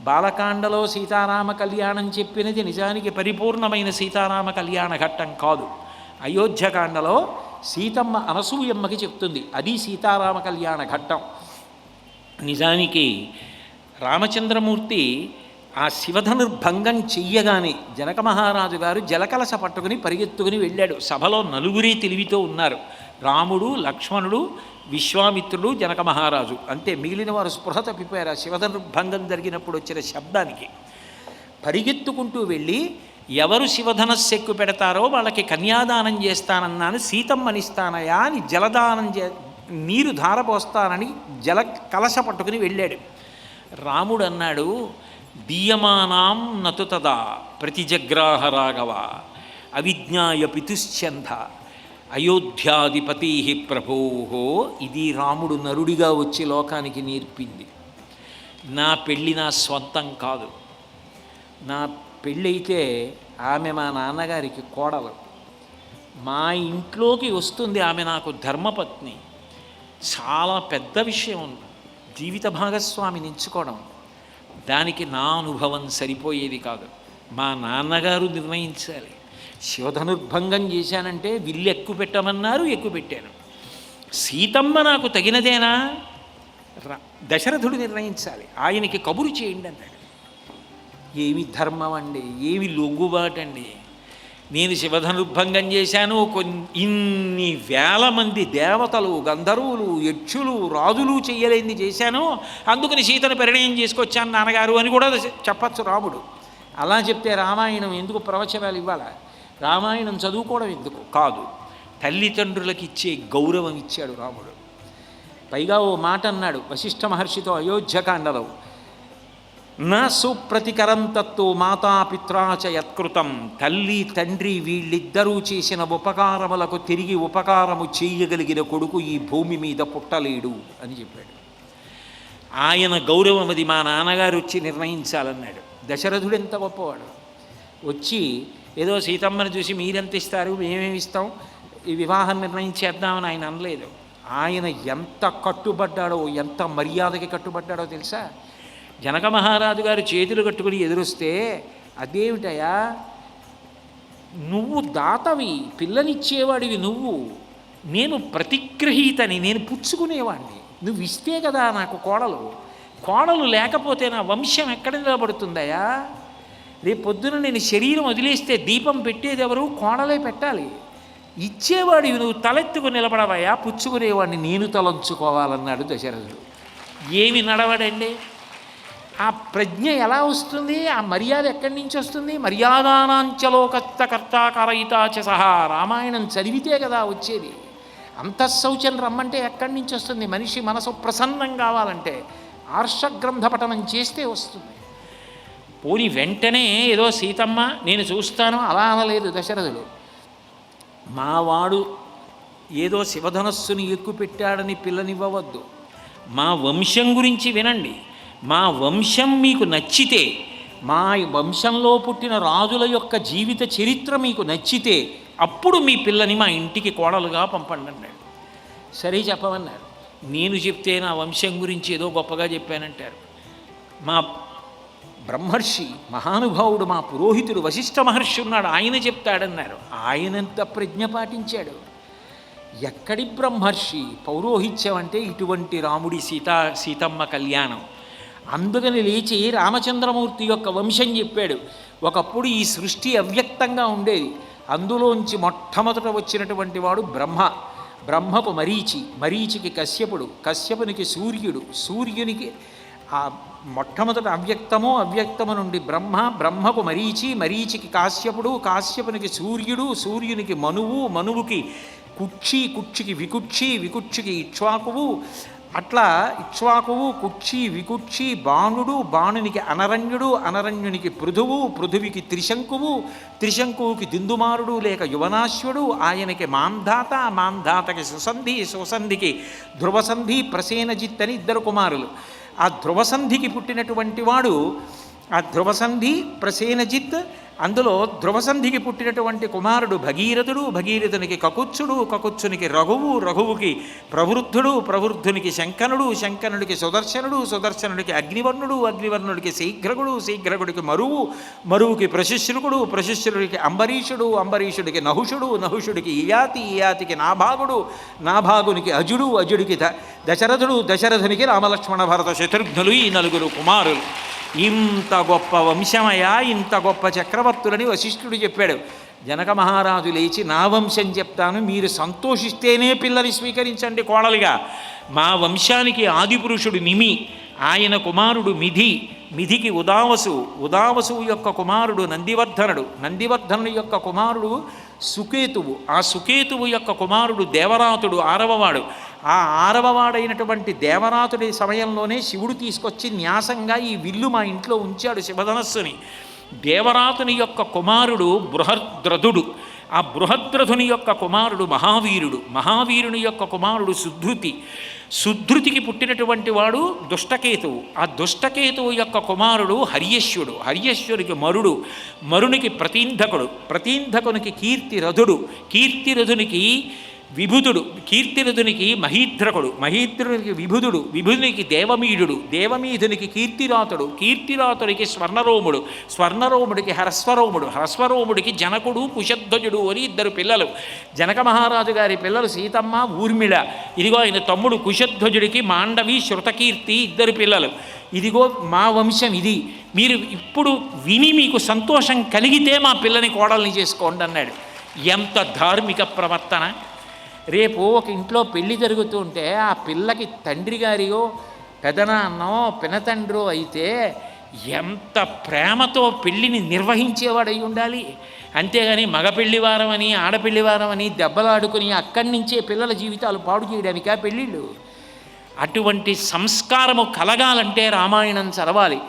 బాలకాండలో సీతారామ కళ్యాణం చెప్పినది నిజానికి పరిపూర్ణమైన సీతారామ కళ్యాణ ఘట్టం కాదు. అయోధ్యకాండలో సీతమ్మ అనసూయమ్మకి చెప్తుంది. అది సీతారామ కళ్యాణ ఘట్టం. నిజానికి రామచంద్రమూర్తి ఆ శివధనుర్భంగం చెయ్యగానే జనక మహారాజు గారు జలకలస పట్టుకుని పరిగెత్తుకుని వెళ్ళాడు. సభలో నలుగురి తెలివితో ఉన్నారు. రాముడు లక్ష్మణుడు విశ్వామిత్రుడు జనక మహారాజు. అంతే మిగిలిన వారు స్పృహ తప్పిపోయారు. ఆ శివధనుర్భంగం జరిగినప్పుడు వచ్చిన శబ్దానికి. పరిగెత్తుకుంటూ వెళ్ళి ఎవరు శివధనస్సు ఎక్కు పెడతారో వాళ్ళకి కన్యాదానం చేస్తానన్నాను సీతమ్మనిస్తానయా అని జలదానం చే నీరు ధారపోస్తానని జల కలశ పట్టుకుని వెళ్ళాడు. రాముడు అన్నాడు దీయమానాం నతుతదా ప్రతిజగ్రాహ రాఘవ అవిజ్ఞాయ పితుశ్చంధ అయోధ్యాధిపతి ప్రభో. ఇది రాముడు నరుడిగా వచ్చి లోకానికి నేర్పింది. నా పెళ్ళి నా స్వంతం కాదు. నా పెళ్ళైతే ఆమె మా నాన్నగారికి కోడలు. మా ఇంట్లోకి వస్తుంది ఆమె నాకు ధర్మపత్ని. చాలా పెద్ద విషయం. ఉంది జీవిత భాగస్వామిని ఎంచుకోవడం. దానికి నా అనుభవం సరిపోయేది కాదు. మా నాన్నగారు నిర్ణయించాలి. శివధనుర్భంగం చేశానంటే విల్లు ఎక్కువ పెట్టమన్నారు ఎక్కువ పెట్టాను. సీతమ్మ నాకు తగినదేనా? దశరథుడు నిర్ణయించాలి. ఆయనకి కబురు చేయండి అన్నాడు ఏమి ధర్మం అండి? ఏమి లొంగుబాటండి నేను శివధనుర్భంగం చేశాను. కొన్ని ఇన్ని వేల మంది దేవతలు గంధర్వులు యక్షులు రాజులు చేయలేని చేశాను. అందుకని సీతను పరిణయం చేసుకొచ్చాను నాన్నగారు అని కూడా చెప్పచ్చు రాముడు. అలా చెప్తే రామాయణం ఎందుకు ప్రవచనాలు ఇవ్వాలా? రామాయణం చదువుకోవడం ఎందుకు? కాదు. తల్లిదండ్రులకు ఇచ్చే గౌరవం ఇచ్చాడు రాముడు. పైగా ఓ మాట అన్నాడు వశిష్ఠ మహర్షితో అయోధ్యకాండలో నా సుప్రతికరం తత్తు మాతాపిత్రాచ యత్కృతం. తల్లి తండ్రి వీళ్ళిద్దరూ చేసిన ఉపకారములకు తిరిగి ఉపకారము చేయగలిగిన కొడుకు ఈ భూమి మీద పుట్టలేడు అని చెప్పాడు. ఆయన గౌరవం అది మా నాన్నగారు వచ్చి నిర్ణయించాలన్నాడు. దశరథుడు ఎంత గొప్పవాడు? వచ్చి ఏదో సీతమ్మని చూసి మీరెంత ఇస్తారు మేమేమి ఇస్తాం? ఈ వివాహం నిర్ణయించేద్దామని ఆయన అనలేదు. ఆయన ఎంత కట్టుబడ్డాడో ఎంత మర్యాదకి కట్టుబడ్డాడో తెలుసా? జనక మహారాజు గారు చేతులు కట్టుకుని ఎదురొస్తే అదేమిటయా నువ్వు దాతవి పిల్లనిచ్చేవాడివి నువ్వు. నేను ప్రతిగ్రహీతని నేను పుచ్చుకునేవాడిని నువ్వు ఇస్తే కదా నాకు కోడలు. కోడలు లేకపోతే నా వంశం ఎక్కడ నిలబడుతుందయా రేపు పొద్దున నేను శరీరం వదిలేస్తే దీపం పెట్టేది ఎవరు? కోణలే పెట్టాలి. ఇచ్చేవాడివి నువ్వు తలెత్తుకు నిలబడవయ్యా పుచ్చుకునేవాడిని నేను తలంచుకోవాలన్నాడు దశరథుడు. ఏమి నడవడండి? ఆ ప్రజ్ఞ ఎలా వస్తుంది? ఆ మర్యాద ఎక్కడి నుంచి వస్తుంది? మర్యాదానాంచలోకత్త కర్తాకరయితాచ సహా. రామాయణం చదివితే కదా వచ్చేది. అంతఃశౌచం రమ్మంటే ఎక్కడి నుంచి వస్తుంది? మనిషి మనసు ప్రసన్నం కావాలంటే ఆర్షగ్రంథ పఠనం చేస్తే వస్తుంది. పోని వెంటనే ఏదో సీతమ్మ నేను చూస్తాను అలా అనలేదు దశరథుడు. మావాడు ఏదో శివధనస్సుని ఎక్కుపెట్టాడని పిల్లనివ్వవద్దు. మా వంశం గురించి వినండి. మా వంశం మీకు నచ్చితే మా వంశంలో పుట్టిన రాజుల యొక్క జీవిత చరిత్ర మీకు నచ్చితే అప్పుడు మీ పిల్లని మా ఇంటికి కోడలుగా పంపండి అన్నాడు సరే చెప్పమన్నారు. నేను చెప్తే నా వంశం గురించి ఏదో గొప్పగా చెప్పానంటారు. మా బ్రహ్మర్షి మహానుభావుడు మా పురోహితుడు వశిష్ఠ మహర్షి ఉన్నాడు ఆయన చెప్తాడన్నారు. ఆయనంత ప్రజ్ఞ పాటించాడు. ఎక్కడి బ్రహ్మర్షి పౌరోహిత్యం అంటే ఇటువంటి రాముడి సీతా సీతమ్మ కళ్యాణం. అందుకని లేచి రామచంద్రమూర్తి యొక్క వంశం చెప్పాడు. ఒకప్పుడు ఈ సృష్టి అవ్యక్తంగా ఉండేది. అందులోంచి మొట్టమొదట వచ్చినటువంటి వాడు బ్రహ్మ. బ్రహ్మపు మరీచి మరీచికి కశ్యపుడు కశ్యపునికి సూర్యుడు సూర్యునికి ఆ మొట్టమొదట అవ్యక్తము అవ్యక్తము నుండి బ్రహ్మ బ్రహ్మకు మరీచి మరీచికి కాశ్యపుడు కాశ్యపునికి సూర్యుడు సూర్యునికి మనువు మనువుకి కుక్షి కుక్షికి వికుక్షి వికుక్షికి ఇక్ష్వాకువు అట్లా ఇక్ష్వాకువు కుక్షి వికుక్షి బాణుడు బాణునికి అనరణ్యుడు అనరణ్యునికి పృథువు పృథువికి త్రిశంకువు త్రిశంకువుకి దిందుమారుడు లేక యువనాశ్యుడు ఆయనకి మాంధాత మాంధాతకి సుసంధి సుసంధికి ధ్రువసంధి ప్రసేనజిత్ అని ఇద్దరు కుమారులు. ఆ ధ్రువసంధికి పుట్టినటువంటి వాడు ఆ ధ్రువసంధి ప్రసేనజిత్ అందులో ధ్రువసంధికి పుట్టినటువంటి కుమారుడు భగీరథుడు భగీరథునికి కకుచ్చుడు కకుచ్చునికి రఘువు రఘువుకి ప్రవృద్ధుడు ప్రవృద్ధునికి శంకనుడు శంకనుడికి సుదర్శనుడు సుదర్శనుడికి అగ్నివర్ణుడు అగ్నివర్ణుడికి శీఘ్రగుడు శీఘ్రగుడికి మరువు మరువుకి ప్రశిష్యుడు ప్రశిష్యుడికి అంబరీషుడు అంబరీషుడికి నహుషుడు నహుషుడికి ఇయాతి ఇయాతికి నాభాగుడు నాభాగునికి అజుడు అజుడికి ద దశరథుడు దశరథునికి రామలక్ష్మణ భరత శత్రుఘ్నులు ఈ నలుగురు కుమారులు. ఇంత గొప్ప వంశమయా ఇంత గొప్ప చక్రవర్తులని వశిష్ఠుడు చెప్పాడు. జనక మహారాజు లేచి నా వంశం చెప్తాను మీరు సంతోషిస్తేనే పిల్లని స్వీకరించండి కోడలిగా. మా వంశానికి ఆదిపురుషుడు నిమి ఆయన కుమారుడు మిధి మిధికి ఉదావసు ఉదావసు యొక్క కుమారుడు నందివర్ధనుడు నందివర్ధనుడు యొక్క కుమారుడు సుకేతువు ఆ సుకేతువు యొక్క కుమారుడు దేవరాతుడు ఆరవవాడు. ఆ ఆరవవాడైనటువంటి దేవరాతుడి సమయంలోనే శివుడు తీసుకొచ్చి న్యాసంగా ఈ విల్లు మా ఇంట్లో ఉంచాడు శివధనస్సుని. దేవరాతుని యొక్క కుమారుడు బృహద్రథుడు. ఆ బృహద్రథుని యొక్క కుమారుడు మహావీరుడు. మహావీరుని యొక్క కుమారుడు సుధృతి. సుధృతికి పుట్టినటువంటి వాడు దుష్టకేతువు. ఆ దుష్టకేతువు యొక్క కుమారుడు హర్యశ్వడు హర్యశ్వరికి మరుడు. మరునికి ప్రతీంధకుడు. ప్రతీంధకునికి కీర్తిరథుడు. కీర్తిరథునికి విభుతుడు కీర్తిరథునికి మహీద్రకుడు మహీద్రునికి విభుదుడు విభుదునికి దేవమీఢుడు దేవమీధునికి కీర్తిరాతుడు కీర్తిరాతుడికి స్వర్ణరోముడు స్వర్ణరోముడికి హరస్వరోముడు హరస్వరోముడికి జనకుడు కుశధ్వజుడు అని ఇద్దరు పిల్లలు. జనక మహారాజు గారి పిల్లలు సీతమ్మ ఊర్మిళ. ఇదిగో ఆయన తమ్ముడు కుశధ్వజుడికి మాండవి శృతకీర్తి ఇద్దరు పిల్లలు. ఇదిగో మా వంశం ఇది. మీరు ఇప్పుడు విని మీకు సంతోషం కలిగితే మా పిల్లని కోడల్ని చేసుకోండి అన్నాడు. ఎంత ధార్మిక ప్రవర్తన! రేపు ఒక ఇంట్లో పెళ్ళి జరుగుతుంటే ఆ పిల్లకి తండ్రి గారియో పెదనాన్నో పినతండ్రో అయితే ఎంత ప్రేమతో పెళ్ళిని నిర్వహించేవాడై ఉండాలి. అంతేగాని మగ పెళ్ళివారం వారమని ఆడపిల్లి వారమని దెబ్బలాడుకుని అక్కడి నుంచే పిల్లల జీవితాలు పాడు చేయడానికా పెళ్ళిళ్ళు. అటువంటి సంస్కారము కలగాలంటే రామాయణం చదవాలి.